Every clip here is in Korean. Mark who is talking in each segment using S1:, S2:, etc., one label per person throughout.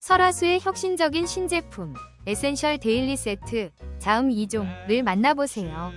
S1: 설화수의 혁신적인 신제품 에센셜 데일리 세트 자음 2종을 만나보세요.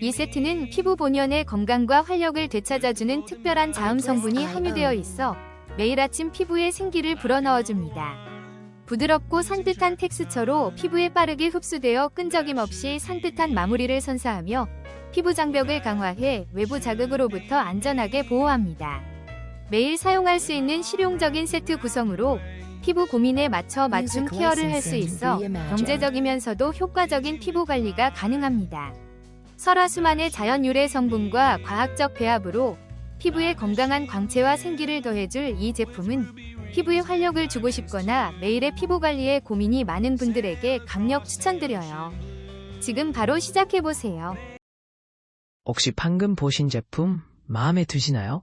S1: 이 세트는 피부 본연의 건강과 활력을 되찾아주는 특별한 자음 성분이 함유되어 있어 매일 아침 피부에 생기를 불어넣어줍니다. 부드럽고 산뜻한 텍스처로 피부에 빠르게 흡수되어 끈적임 없이 산뜻한 마무리를 선사하며 피부 장벽을 강화해 외부 자극으로부터 안전하게 보호합니다. 매일 사용할 수 있는 실용적인 세트 구성으로 피부 고민에 맞춰 맞춤 케어를 할 수 있어 경제적이면서도 효과적인 피부 관리가 가능합니다. 설화수만의 자연 유래 성분과 과학적 배합으로 피부에 건강한 광채와 생기를 더해줄 이 제품은 피부에 활력을 주고 싶거나 매일의 피부 관리에 고민이 많은 분들에게 강력 추천드려요. 지금 바로 시작해보세요.
S2: 혹시 방금 보신 제품 마음에 드시나요?